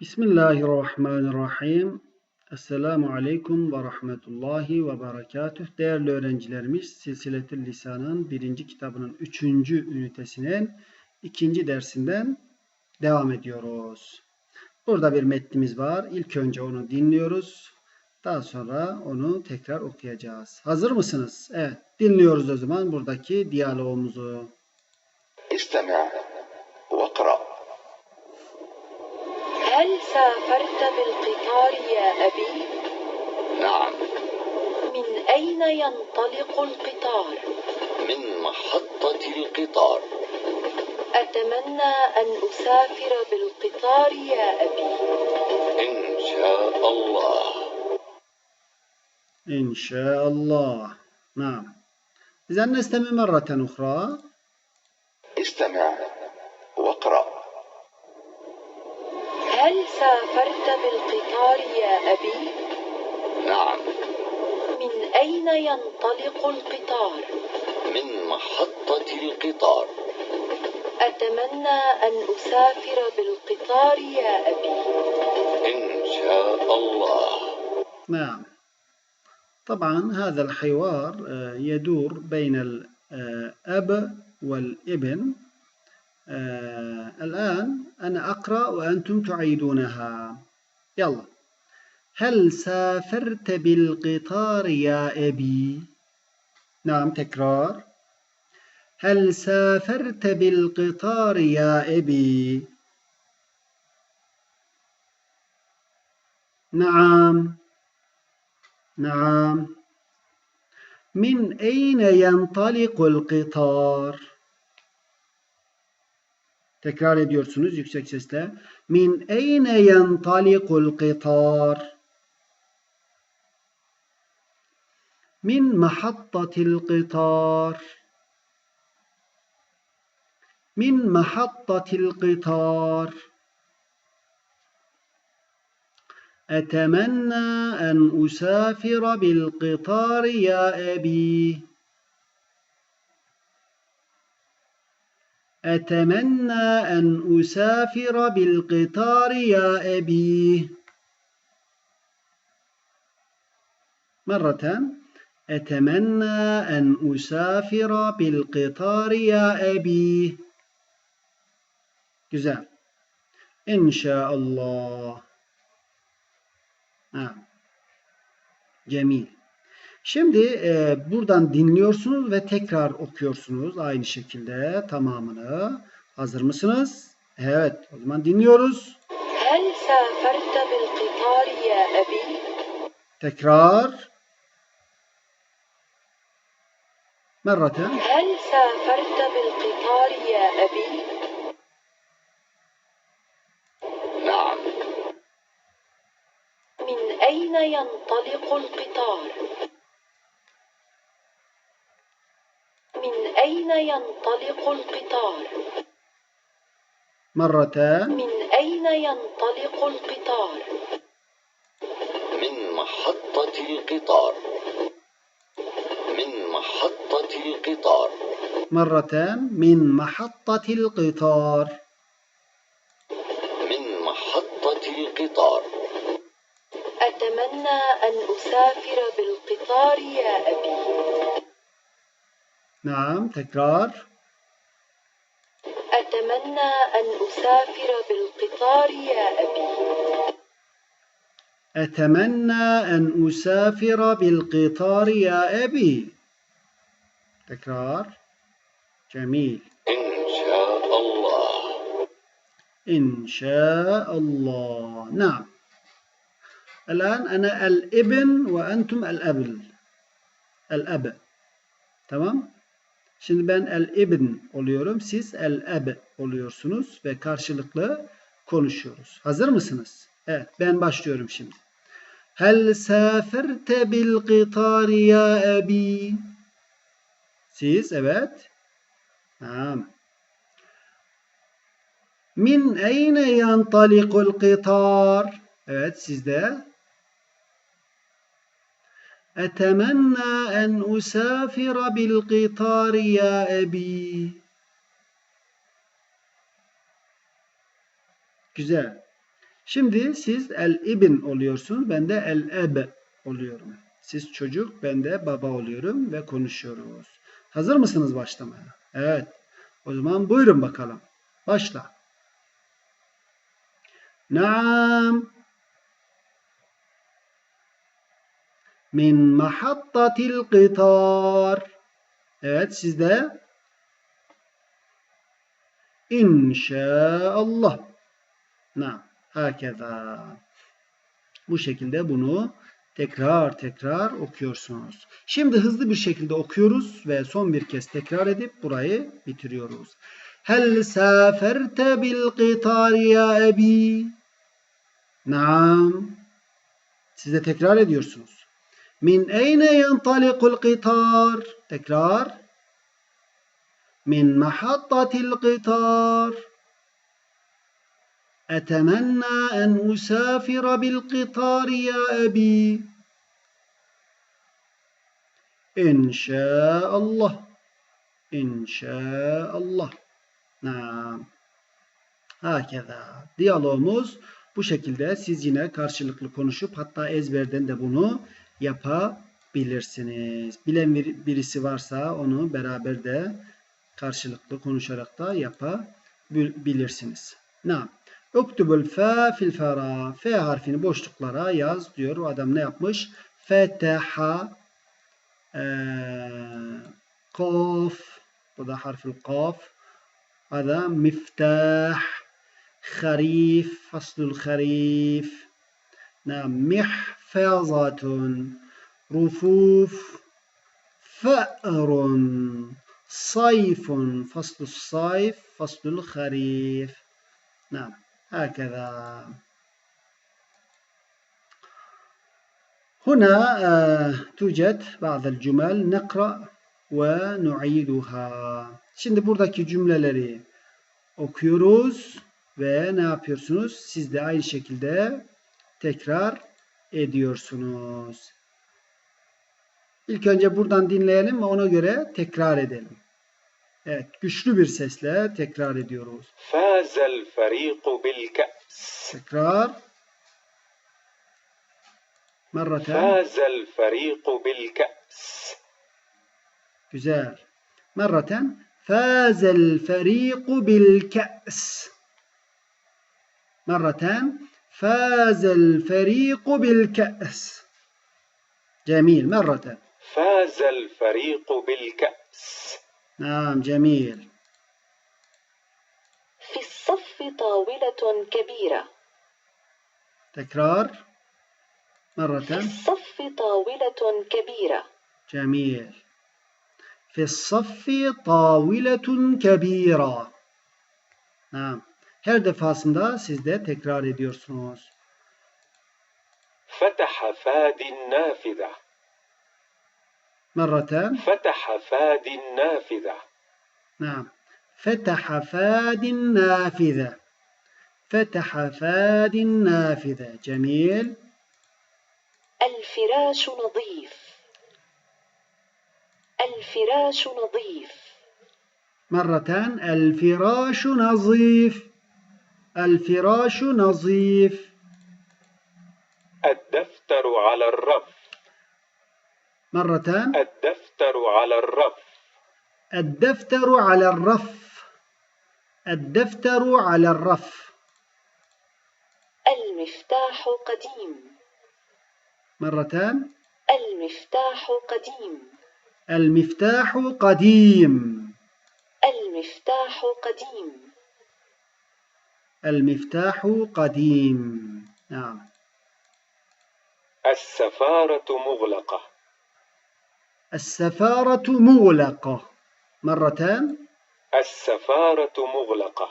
Bismillahirrahmanirrahim. Esselamu Aleyküm ve Rahmetullahi ve Berekatüh. Değerli öğrencilerimiz, Silsiletül Lisan'ın birinci kitabının üçüncü ünitesinin ikinci dersinden devam ediyoruz. Burada bir metnimiz var. İlk önce onu dinliyoruz. Daha sonra onu tekrar okuyacağız. Hazır mısınız? Evet, dinliyoruz o zaman buradaki diyalogumuzu. İsteme ve kıra. هل سافرت بالقطار يا أبي؟ نعم من أين ينطلق القطار؟ من محطة القطار أتمنى أن أسافر بالقطار يا أبي. إن شاء الله İnşallah. Naam. إذا نستمع مرة أخرى. استمع هل سافرت بالقطار يا أبي؟ نعم من أين ينطلق القطار؟ من محطة القطار أتمنى أن أسافر بالقطار يا أبي. إن شاء الله نعم طبعا هذا الحوار آه، يدور بين الأب والابن آه، الآن أنا أقرأ وأنتم تعيدونها. يلا. هل سافرت بالقطار يا أبي؟ نعم تكرار. هل سافرت بالقطار يا أبي؟ نعم. نعم. من أين ينطلق القطار؟ Tekrar ediyorsunuz yüksek sesle. Min eyne yantalikul qitar? Min mahattatil qitar. Min mahattatil qitar. أتمنى أن أسافر بالقطار يا أبي أتمنى أن أسافر بالقطار يا أبي مرة أتمنى أن أسافر بالقطار يا أبي Güzel. İnşallah. Ha. Cemil. Şimdi e, buradan dinliyorsunuz ve tekrar okuyorsunuz aynı şekilde tamamını. Hazır mısınız? Evet. O zaman dinliyoruz. هل سافرت بالقطار يا أبي؟ Tekrar. مرة هل سافرت بالقطار يا أبي؟ نعم من أين ينطلق القطار؟ من أين ينطلق القطار؟ مرة من أين ينطلق القطار؟ من محطة القطار من محطة القطار مرة من محطة القطار من محطة القطار أتمنى أن أسافر بالقطار يا أبي. نعم تكرار. أتمنى أن أسافر بالقطار يا أبي. أتمنى أن أسافر بالقطار يا أبي. تكرار. جميل. إن شاء الله. إن شاء الله. نعم. الآن أنا الإبن وأنتم الأب الأب. tamam Şimdi ben el-ibn oluyorum. Siz el-eb oluyorsunuz ve karşılıklı konuşuyoruz. Hazır mısınız? Evet, ben başlıyorum şimdi. Hel saferte bil qitari ya abi? Siz, evet. Tamam. Min eyne yantalikul qitar? Evet, sizde. أتمنى أن أسافر بالقطار يا أبي Güzel. Şimdi siz el ibn oluyorsunuz. Ben de el eb oluyorum. Siz çocuk, ben de baba oluyorum ve konuşuyoruz. Hazır mısınız başlamaya? Evet. O zaman buyurun bakalım. Başla. Naam. Min mahattatil qitar. Evet sizde. İnşaallah. Naam. Hakeza. Bu şekilde bunu tekrar tekrar okuyorsunuz. Şimdi hızlı bir şekilde okuyoruz ve son bir kez tekrar edip burayı bitiriyoruz. Hel saferte bil qitar ya ebi? Naam. Siz de tekrar ediyorsunuz. Min eyne yantalikul qitar? Tekrar. Min mahattatil qitar. أتمنى أن أسافر بالقطار يا أبي إن شاء الله إن شاء الله نعم Hakeza. Diyalogumuz bu şekilde siz yine karşılıklı konuşup hatta ezberden de bunu yapabilirsiniz. Bilen bir- birisi varsa onu beraber de karşılıklı konuşarak da yapabilirsiniz. Naam. Uktubul fe fil fera. F harfini boşluklara yaz diyor. O adam ne yapmış? Feteha eee, kaf. Bu da harfil kaf. Hada miftah. Harif. Faslul harif. Naam Mihfazatun. Rufuf. Fe'run. Sayfun. Faslul sayf. Faslul harif. نعم هكذا هنا آه، توجد بعض الجمل نقرأ ونعيدها Şimdi buradaki cümleleri okuyoruz ve ne yapıyorsunuz? Siz de aynı şekilde tekrar ediyorsunuz. İlk önce buradan dinleyelim ve ona göre tekrar edelim. Evet, güçlü bir sesle tekrar ediyoruz. Fazel fariqu bil ka's. Tekrar. Merreten. Fazel fariqu bil ka's. Güzel. Merreten. Fazel fariqu bil ka's. Merreten. فاز الفريق بالكأس. جميل مرة. فاز الفريق بالكأس. نعم جميل. في الصف طاولة كبيرة. تكرار. في مرة الصف طاولة كبيرة. جميل. في الصف طاولة كبيرة. نعم. Her defasında siz de tekrar ediyorsunuz. فتح فادي النافذة. مرة. فتح فادي النافذة. نعم. فتح فاد النافذة. فتح فاد النافذة. جميل. الفراش نظيف. الفراش نظيف. مرة. الفراش نظيف. الفراش نظيف. الدفتر على الرف. مرة الدفتر على الرف. الدفتر على الرف. الدفتر على الرف. المفتاح قديم. مرة المفتاح قديم. المفتاح قديم. المفتاح قديم. المفتاح قديم. نعم. السفارة مغلقة. السفارة مغلقة. مرة السفارة مغلقة.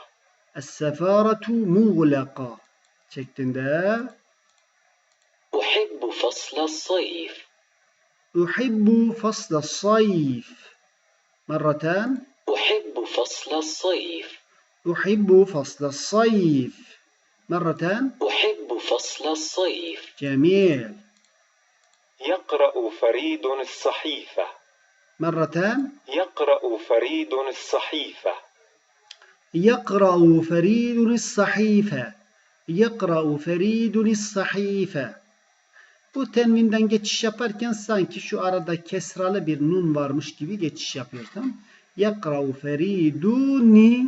السفارة مغلقة. şeklinde أحب فصل الصيف. أحب فصل الصيف. مرة أحب فصل الصيف. أحب فصل الصيف. مرتان. أحب فصل الصيف. جميل. يقرأ فريد الصحيفة. مرتان. يقرأ فريد الصحيفة. يقرأ فريد الصحيفة. يقرأ فريد الصحيفة. Bu tenvinden geçiş yaparken sanki şu arada kesralı bir nun varmış gibi geçiş yapıyor. Tamam. Yakra ni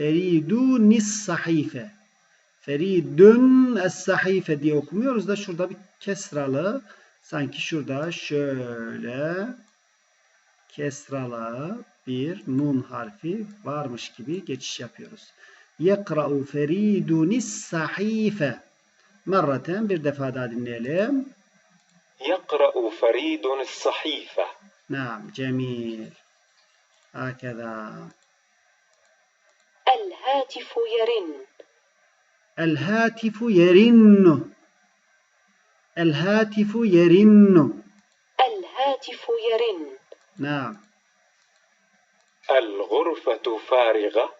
Feridunis sahife. Feridun es sahife diye okumuyoruz da şurada bir kesralı sanki şurada şöyle kesralı bir nun harfi varmış gibi geçiş yapıyoruz. Yekra'u feridunis sahife. Merraten bir defa daha dinleyelim. Yekra'u feridunis sahife. Naam, cemil. Hakeza. الهاتف يرن. الهاتف يرن. الهاتف يرن. الهاتف يرن. نعم. الغرفة فارغة.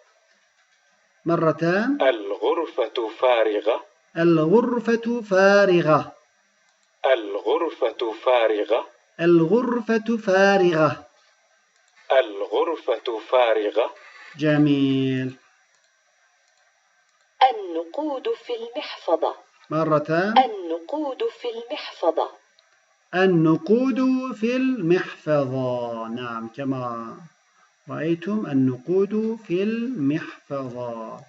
مرتان. الغرفة فارغة. الغرفة فارغة. الغرفة فارغة. الغرفة فارغة. الغرفة فارغة. جميل. النقود في المحفظة. مرتان. النقود في المحفظة. النقود في المحفظة. نعم كما رأيتم النقود في المحفظة.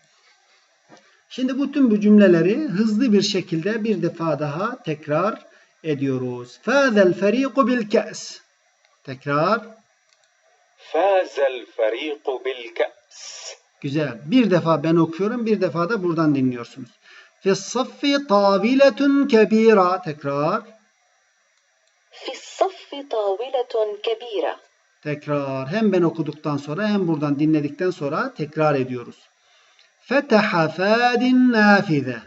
Şimdi bütün bu cümleleri hızlı bir şekilde bir defa daha tekrar ediyoruz. Fâzel ferîku bil ke's. Tekrar. فاز الفريق بالكأس. Güzel. Bir defa ben okuyorum, bir defa da buradan dinliyorsunuz. Fis saffi taviletun kebira. Tekrar. Fis saffi taviletun kebira. Tekrar. Hem ben okuduktan sonra hem buradan dinledikten sonra tekrar ediyoruz. Feteha fadin nafize.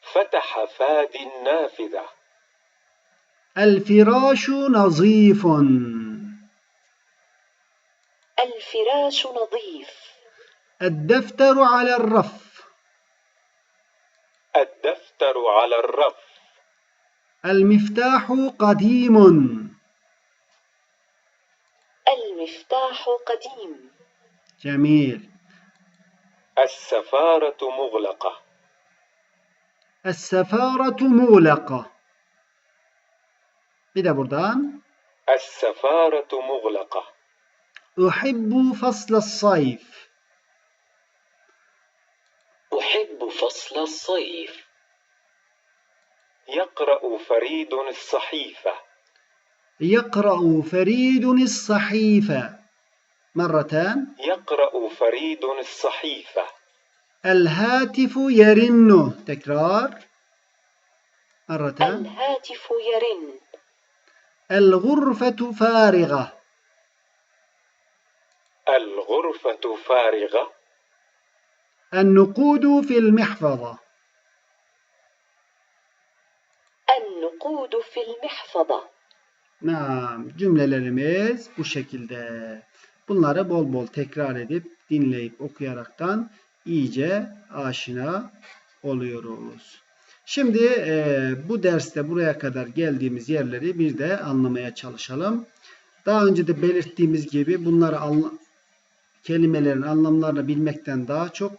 Feteha fadin nafize. El firâşu nazîfun. الفراش نظيف الدفتر على الرف. الدفتر على الرف المفتاح قديم. المفتاح قديم جميل. السفارة مغلقة السفارة مغلقة. Bir de buradan. السفارة مغلقة أحب فصل الصيف. أحب فصل الصيف يقرأ فريد الصحيفة يقرأ فريد الصحيفة. مرتان. يقرأ فريد الصحيفة الهاتف يرن. تكرار. مرتان. الهاتف يرن الغرفة فارغة. الغرفة فارغة النقود في المحفظة. النقود في المحفظة Naam, cümlelerimiz bu şekilde. Bunları bol bol tekrar edip dinleyip okuyaraktan iyice aşina oluyoruz. Şimdi e, bu derste buraya kadar geldiğimiz yerleri bir de anlamaya çalışalım. Daha önce de belirttiğimiz gibi bunları anla- kelimelerin anlamlarını bilmekten daha çok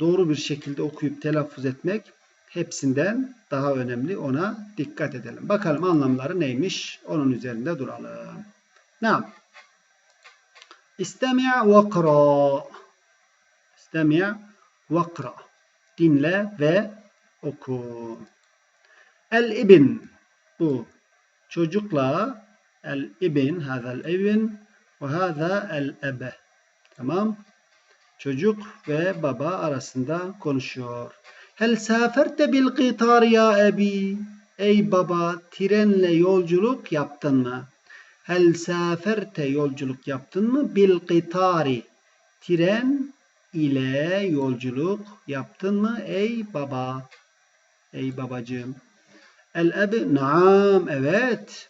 doğru bir şekilde okuyup telaffuz etmek hepsinden daha önemli. Ona dikkat edelim. Bakalım anlamları neymiş? Onun üzerinde duralım. Nam. İstemi' ve kra. İstemi' ve. Dinle ve oku. El ibn. Bu çocukla el ibn, hazel ibn ve haza el ebe. Tamam. Çocuk ve baba arasında konuşuyor. Hel saferte bil qitar ya ebi. Ey baba trenle yolculuk yaptın mı? Hel saferte yolculuk yaptın mı? Bil qitari. Tren ile yolculuk yaptın mı ey baba? Ey babacığım. El ebi naam evet.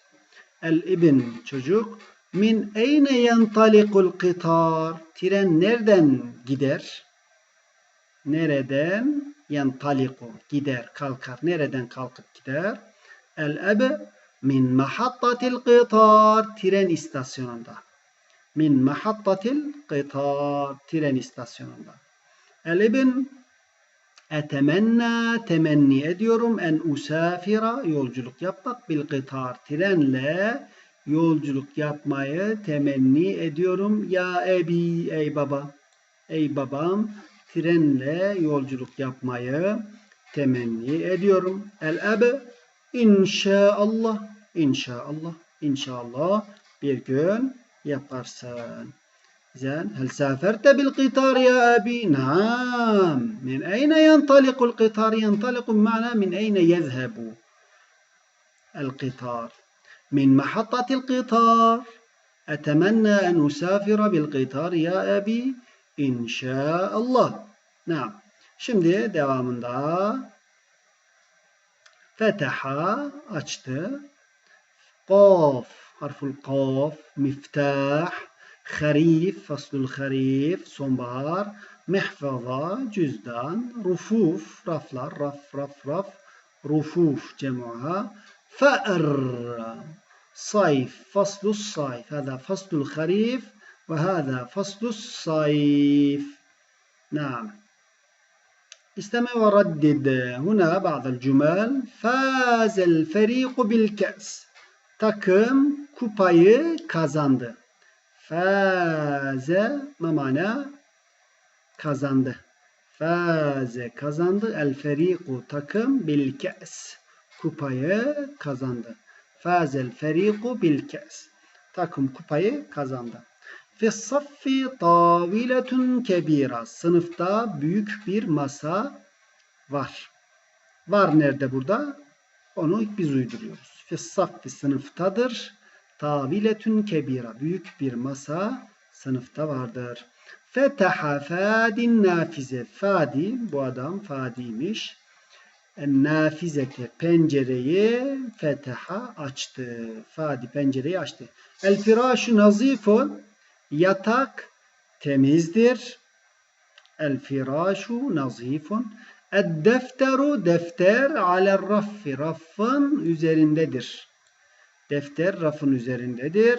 El ibn çocuk. Min eyne yantalikul qitar. Tren nereden gider? Nereden yantaliku gider, kalkar. Nereden kalkıp gider? El ebe min mahattatil qitar. Tren istasyonunda. Min mahattatil qitar. Tren istasyonunda. El ibn Etemenna temenni ediyorum en usafira yolculuk yapmak bil kıtar trenle yolculuk yapmayı temenni ediyorum. Ya ebi ey baba ey babam trenle yolculuk yapmayı temenni ediyorum. El ebe inşaallah inşaallah inşallah bir gün yaparsın. زين هل سافرت بالقطار يا أبي؟ نعم من أين ينطلق القطار؟ ينطلق بمعنى من أين يذهب القطار من محطة القطار. أتمنى أن أسافر بالقطار يا أبي إن شاء الله. نعم. شمدي دوامن دا فتح أشت قاف حرف القاف مفتاح خريف فصل الخريف صنبار محفظة جزدان رفوف رفلر رف رف رف رفوف جمعها فأر. sayf, faslus sayf, هذا فصل الخريف وهذا فصل الصيف نعم استمع وردد هنا بعض الجمل فاز الفريق بالكأس takım kupayı kazandı. Faze mamana kazandı. Faze kazandı. El feriku takım bil ke's. Kupayı kazandı. Fazel feriku bil ke's. Takım kupayı kazandı. Fi saffi taviletun kebira. Sınıfta büyük bir masa var. Var nerede burada? Onu biz uyduruyoruz. Fi saffi sınıftadır. Taviletün kebira. Büyük bir masa sınıfta vardır. Fetaha fadin nafize. Fadi bu adam fadiymiş. Nafizete pencereyi fetaha açtı. Fadi pencereyi açtı. El firâşu nazifun. Yatak temizdir. El firâşu nazifun. El defteru defter alel raffi. Raffın üzerindedir. Defter rafın üzerindedir.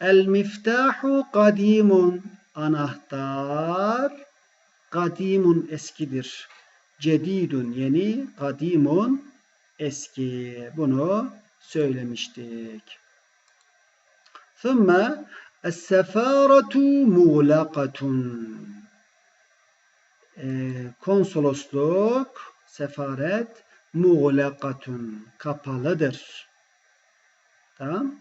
El miftahu kadimun. Anahtar kadimun eskidir. Cedidun yeni, kadimun eski. Bunu söylemiştik. Thumma Es-sefaratu muğlakatun. Ee, konsolosluk, sefaret muğlakatun. Kapalıdır. Tamam.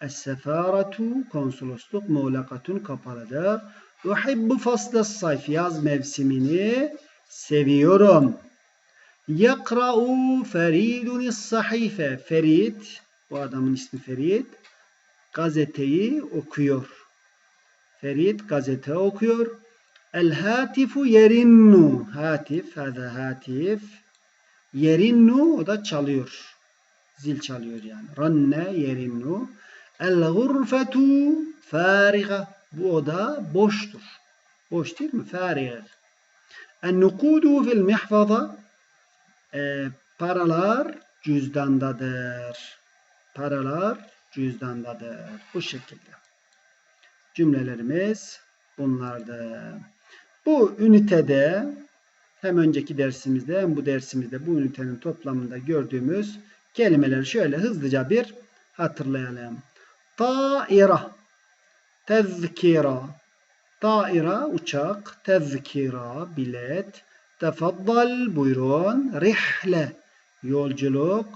Es-sefaratu konsolosluk muğlakatun kapalıdır. Uhibbu fasla sayf yaz mevsimini seviyorum. Yakra'u feridun sahife. Ferid, bu adamın ismi Ferid, gazeteyi okuyor. Ferid gazete okuyor. El hatifu yerinnu. Hatif, hada hatif. Yerinnu, o da çalıyor. Zil çalıyor yani. Ranne yerinnu. El gurfetu fariga. Bu oda boştur. Boş değil mi? Fariga. En nukudu fil mihfaza. E, paralar cüzdandadır. Paralar cüzdandadır. Bu şekilde. Cümlelerimiz bunlardı. Bu ünitede hem önceki dersimizde hem bu dersimizde bu ünitenin toplamında gördüğümüz kelimeleri şöyle hızlıca bir hatırlayalım. Taira, tezkira, taira uçak, tezkira bilet, tefaddal buyurun, rihle yolculuk,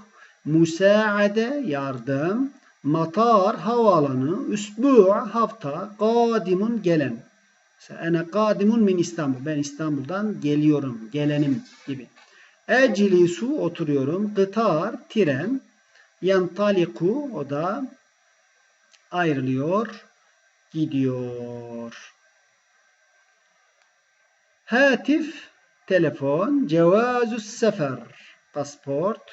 musaade yardım, matar havaalanı, üsbu hafta, kadimun gelen. Ene kadimun min İstanbul. Ben İstanbul'dan geliyorum, gelenim gibi. Eclisu oturuyorum. Kıtar, tren. Yantaliku o da ayrılıyor, gidiyor. Hatif, telefon. Cevazus sefer, pasport.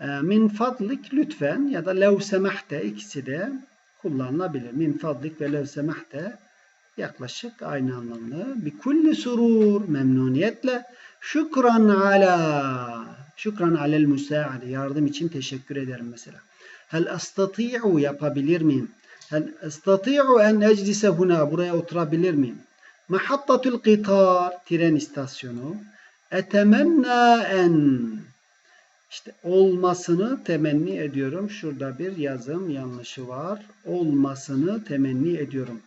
E, min fadlik lütfen ya da lev semahte ikisi de kullanılabilir. Min fadlik ve lev semahte yaklaşık aynı anlamlı. Bir kulli surur memnuniyetle şükran ala şükran alel müsaade yardım için teşekkür ederim mesela. Hel astati'u yapabilir miyim? Hel astati'u en eclise huna buraya oturabilir miyim? Mahattatul qitar tren istasyonu. Etemenna en. İşte olmasını temenni ediyorum. Şurada bir yazım yanlışı var. Olmasını temenni ediyorum.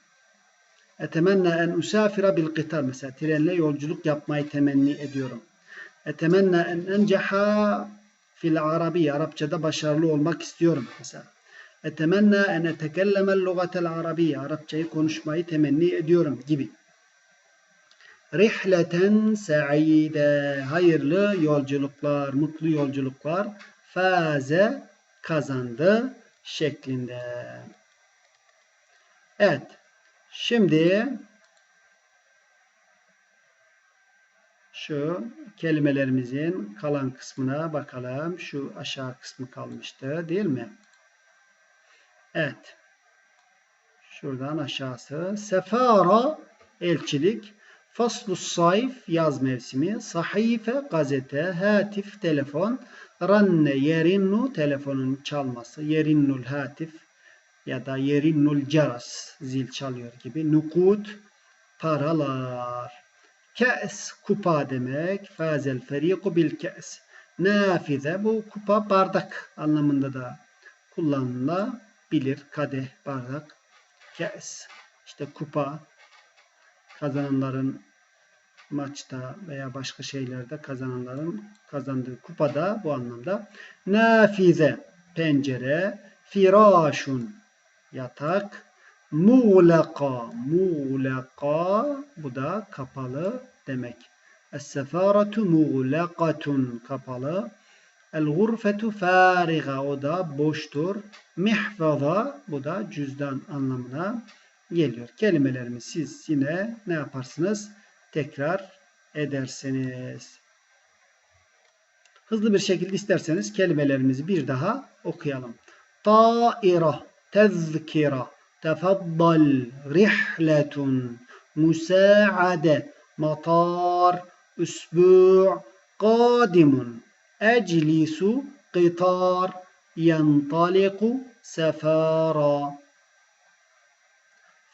Etemenna en usafira bil qitar. Mesela trenle yolculuk yapmayı temenni ediyorum. Etemenna en enceha fil arabi. Arapçada başarılı olmak istiyorum. Mesela. Etemenna en etekellemel lugatel arabiye. Arapçayı konuşmayı temenni ediyorum gibi. Rihleten sa'ide. Hayırlı yolculuklar, mutlu yolculuklar. Faze kazandı şeklinde. Evet. Şimdi şu kelimelerimizin kalan kısmına bakalım. Şu aşağı kısmı kalmıştı değil mi? Evet. Şuradan aşağısı. Sefara elçilik. Faslus sayf yaz mevsimi. Sahife gazete. Hatif telefon. Ranne yerinnu telefonun çalması. Yerinnul hatif ya da yerinnul ceras zil çalıyor gibi. Nukut paralar. Ke's kupa demek. Fazel feriku bil ke's. Nafize bu kupa bardak anlamında da kullanılabilir. Kadeh, bardak. Ke's işte kupa kazananların maçta veya başka şeylerde kazananların kazandığı kupada bu anlamda. Nafize pencere, firaşun yatak, muğlaka muğlaka bu da kapalı demek. Es-sefaratu muğlakatun kapalı. El-gurfetu fariga o da boştur. Mihfaza bu da cüzdan anlamına geliyor. Kelimelerimi siz yine ne yaparsınız? Tekrar edersiniz. Hızlı bir şekilde isterseniz kelimelerimizi bir daha okuyalım. Taira, tezkira, tefaddal, rihletun, musaade, matar, üsbu' qadimun, eclisu, qitar, yentaliku, sefara.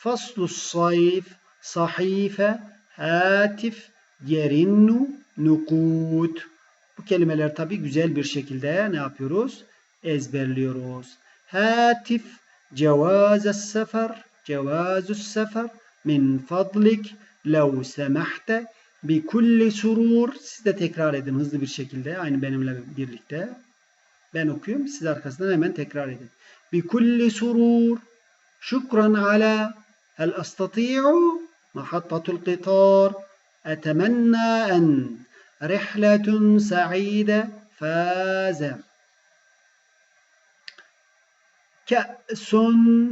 Faslu sayf, sahife, hatif, yerinnu, nukut. Bu kelimeler tabi güzel bir şekilde ne yapıyoruz? Ezberliyoruz. Hatif, cevaz sefer, cevazus sefer, min fadlik, lev semahte, bi kulli surur. Siz de tekrar edin hızlı bir şekilde aynı benimle birlikte. Ben okuyorum. Siz arkasından hemen tekrar edin. Bi kulli surur. Şükran ala هل أستطيع محطة القطار أتمنى أن رحلة سعيدة فاز كأس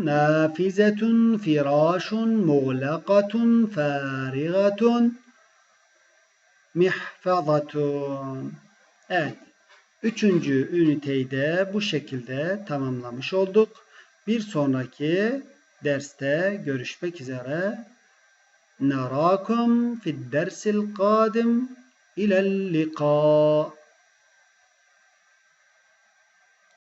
نافذة فراش مغلقة فارغة محفظة Evet. Üçüncü üniteyi de bu şekilde tamamlamış olduk. Bir sonraki derste görüşmek üzere. Narakum fid dersil kadim ilel liqa.